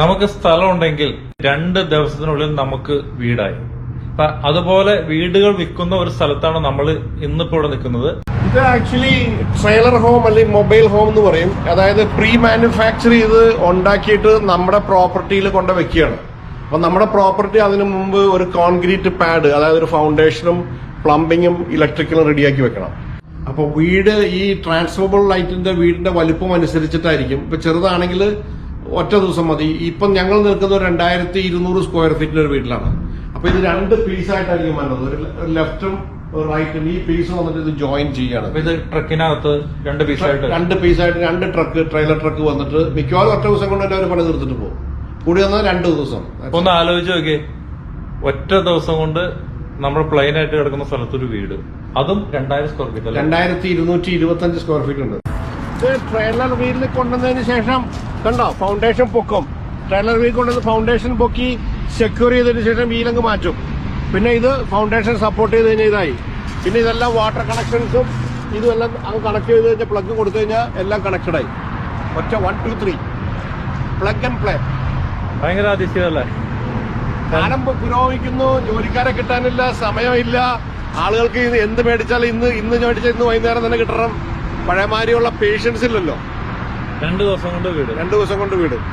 നമുക്ക് സ്ഥലം ഉണ്ടെങ്കിൽ രണ്ട് ദിവസത്തിനുള്ളിൽ നമുക്ക് വീടായി. അതുപോലെ വീടുകൾ വിൽക്കുന്ന ഒരു സ്ഥലത്താണ് നമ്മൾ ഇന്നിപ്പോ ഇവിടെ നിൽക്കുന്നത്. ഇത് ആക്ച്വലി ട്രെയിലർ ഹോം അല്ലെങ്കിൽ മൊബൈൽ ഹോം എന്ന് പറയും. അതായത് പ്രീ മാനുഫാക്ചർ ചെയ്ത് ഉണ്ടാക്കിയിട്ട് നമ്മുടെ പ്രോപ്പർട്ടിയിൽ കൊണ്ട് വെക്കുകയാണ്. അപ്പൊ നമ്മുടെ പ്രോപ്പർട്ടി അതിനു മുമ്പ് ഒരു കോൺക്രീറ്റ് പാഡ് അതായത് ഒരു ഫൗണ്ടേഷനും പ്ലംബിങ്ങും ഇലക്ട്രിക്കലും റെഡിയാക്കി വെക്കണം. അപ്പൊ വീട് ഈ ട്രാൻസ്ഫോബിൾ ലൈറ്റിന്റെ വീടിന്റെ വലുപ്പം അനുസരിച്ചിട്ടായിരിക്കും. ഇപ്പൊ ചെറുതാണെങ്കിൽ ഒറ്റ ദിവസം മതി. ഇപ്പം ഞങ്ങൾ നിൽക്കുന്ന ഒരു രണ്ടായിരത്തി ഇരുന്നൂറ് സ്ക്വയർ ഫീറ്റിന്റെ ഒരു വീട്ടിലാണ്. അപ്പൊ ഇത് രണ്ട് പീസായിട്ടായിരിക്കും വേണ്ടത് ഒരു ലെഫ്റ്റും റൈറ്റും. ഈ പീസ് വന്നിട്ട് ഇത് ജോയിൻ ചെയ്യാണ്. ഇത് ട്രക്കിനകത്ത് രണ്ട് പീസായിട്ട് രണ്ട് പീസായിട്ട് രണ്ട് ട്രക്ക് ട്രെയിലർ ട്രക്ക് വന്നിട്ട് മിക്കവാറും ഒറ്റ ദിവസം കൊണ്ട് തന്നെ അവർ പണി തീർത്തിട്ട് പോകും. കൂടി വന്നാൽ രണ്ട് ദിവസം. ഒന്ന് ആലോചിച്ച് നോക്കിയേ. ഒറ്റ ദിവസം കൊണ്ട് നമ്മൾ പ്ലെയിൻ ആയിട്ട് കിടക്കുന്ന സ്ഥലത്തൊരു വീട്. അതും രണ്ടായിരം സ്ക്വയർ ഫീറ്റ് രണ്ടായിരത്തി ഇരുന്നൂറ്റി ഇരുപത്തി അഞ്ച് സ്ക്വയർ ഫീറ്റ് ഉണ്ട്. ഇത് ട്രെയിലർ വീലിൽ കൊണ്ടുവന്നതിന് ശേഷം കണ്ടോ ഫൗണ്ടേഷൻ പൊക്കും. ട്രെയിലർ വീൽ കൊണ്ടുവന്ന് ഫൗണ്ടേഷൻ പൊക്കി സെക്യൂർ ചെയ്തതിന് ശേഷം വീലങ്ങ് മാറ്റും. പിന്നെ ഇത് ഫൗണ്ടേഷൻ സപ്പോർട്ട് ചെയ്ത് കഴിഞ്ഞാൽ ഇതായി. പിന്നെ ഇതെല്ലാം വാട്ടർ കണക്ഷൻസും ഇതുമെല്ലാം അങ്ങ് കണക്ട് ചെയ്ത് കഴിഞ്ഞാൽ പ്ലഗ് കൊടുത്തു കഴിഞ്ഞാൽ എല്ലാം കണക്റ്റഡ് ആയി. ഒറ്റ one two three plug and play ഭയങ്കര അതിശയല്ലേ? കാലം പുരോഗമിക്കുന്നു ജോലിക്കാരെ കിട്ടാനില്ല സമയമില്ല. ആളുകൾക്ക് ഇത് എന്ത് മേടിച്ചാലും ഇന്ന് ഇന്ന് മേടിച്ചാൽ ഇന്ന് വൈകുന്നേരം തന്നെ കിട്ടണം. പഴയമാരിയുള്ള പേഷ്യൻസ് ഇല്ലല്ലോ. രണ്ടു ദിവസം കൊണ്ട് വീട്. രണ്ടു ദിവസം കൊണ്ട് വീട്.